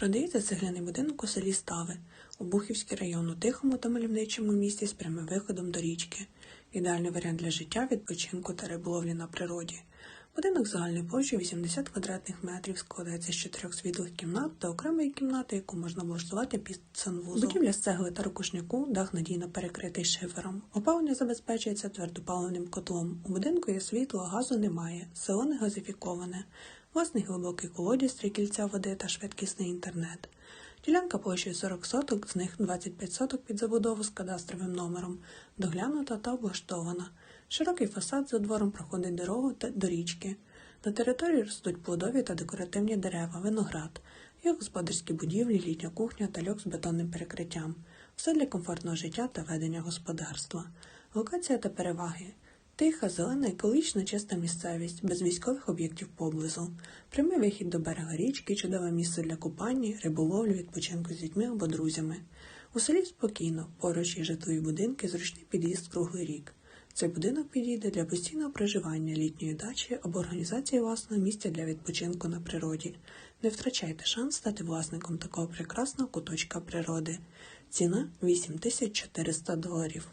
Продається цегляний будинок у селі Стави, Обухівський район у тихому та мальовничому місті з прямим виходом до річки. Ідеальний варіант для життя, відпочинку та риболовлі на природі. Будинок загальною площею 80 квадратних метрів складається з чотирьох світлих кімнат та окремої кімнати, яку можна облаштувати під санвузол. Будівля з цегли та ракушняку, дах надійно перекритий шифером. Опалення забезпечується твердопаливним котлом. У будинку є світло, газу немає, село не газифіковане, власний глибокий колодязь, три кільця води та швидкісний інтернет. Ділянка площею 40 соток, з них 25 соток під забудову з кадастровим номером, доглянута та облаштована. Широкий фасад за двором проходить дорогу та до річки. На території ростуть плодові та декоративні дерева, виноград, є господарські будівлі, літня кухня та льох з бетонним перекриттям. Все для комфортного життя та ведення господарства. Локація та переваги. Тиха, зелена, екологічно чиста місцевість, без військових об'єктів поблизу. Прямий вихід до берега річки, чудове місце для купання, риболовлі, відпочинку з дітьми або друзями. У селі спокійно, поруч є житлові будинки, зручний під'їзд круглий рік. Цей будинок підійде для постійного проживання літньої дачі або організації власного місця для відпочинку на природі. Не втрачайте шанс стати власником такого прекрасного куточка природи. Ціна 8400 доларів.